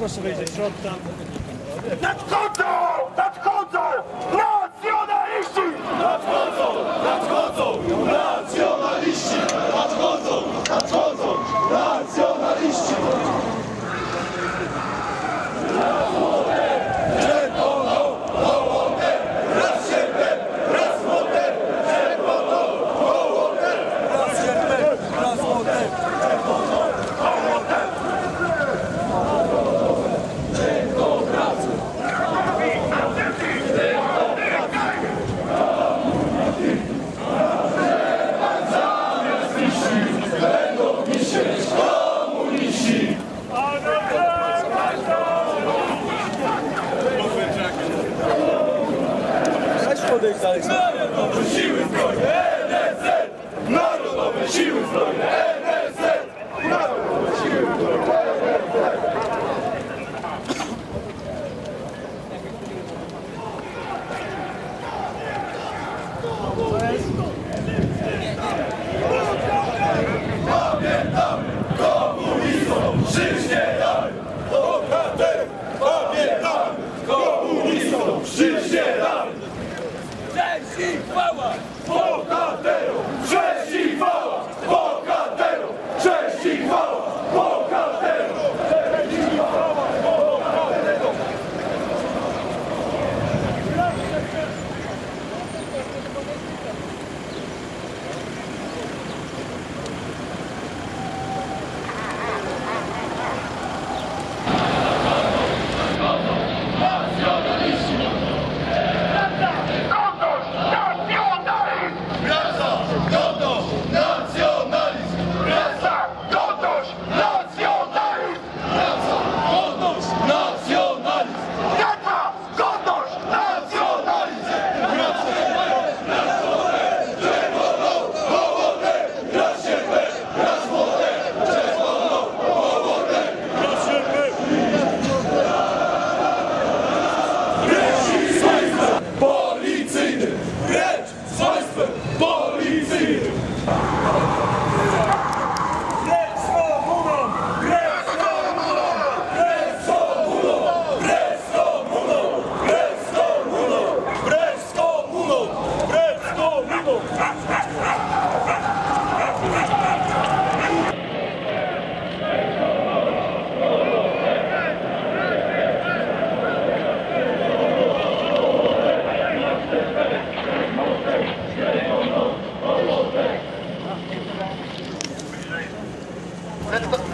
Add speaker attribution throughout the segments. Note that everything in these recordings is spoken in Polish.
Speaker 1: Bardzo proszę wejść do środka.
Speaker 2: Nadchodzą! Nadchodzą! Nacjonaliści!
Speaker 3: Nadchodzą, nadchodzą, nacjonaliści! Narodowe Siły Zbrojne NSZ! Narodowe Siły Zbrojne Chico!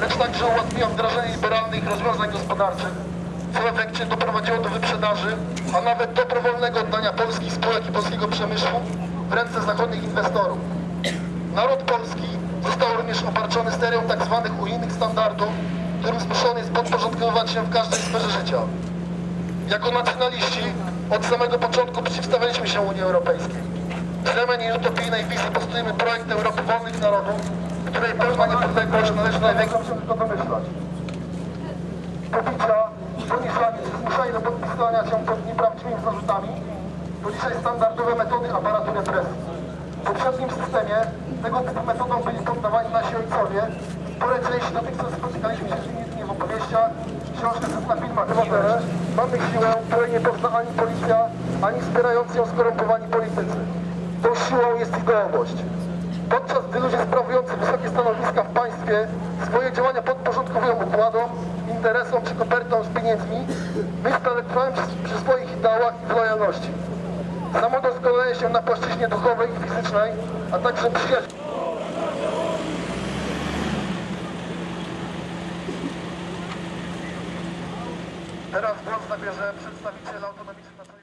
Speaker 4: Lecz, także ułatwiła wdrażanie liberalnych rozwiązań gospodarczych, co w efekcie doprowadziło do wyprzedaży, a nawet dobrowolnego oddania polskich spółek i polskiego przemysłu w ręce zachodnich inwestorów. Naród polski został również obarczony serią tzw. unijnych standardów, którym zmuszony jest podporządkowywać się w każdej sferze życia. Jako nacjonaliści od samego początku przeciwstawialiśmy się Unii Europejskiej. W znamieniu utopijnej wizji postulujemy projekt Europy Wolnych Narodów, której pełna niepodległość należy największą się tylko domyślać. Pobicia, poniżanie czy zmuszanie do podpisywania się pod nieprawdziwymi zarzutami to dzisiaj standardowe metody aparatu represji. W poprzednim systemie tego typu metodą byli poddawani nasi ojcowie. Spore części dotychczas spotykaliśmy się z nimi w opowieściach, książkach na filmach Rowerze. Mamy siłę, której nie pozna ani policja, ani wspierający ją skorumpowani politycy. Tą siłą jest ideowość. Podczas gdy ludzie sprawujący wysokie stanowiska w państwie swoje działania podporządkowują układom, interesom czy kopertom z pieniędzmi, my trwamy przy, przy swoich ideałach i lojalności. Samodoskonalenie się na płaszczyźnie duchowej i fizycznej, a także przyjaźń. Teraz głos zabierze przedstawiciel autonomicznej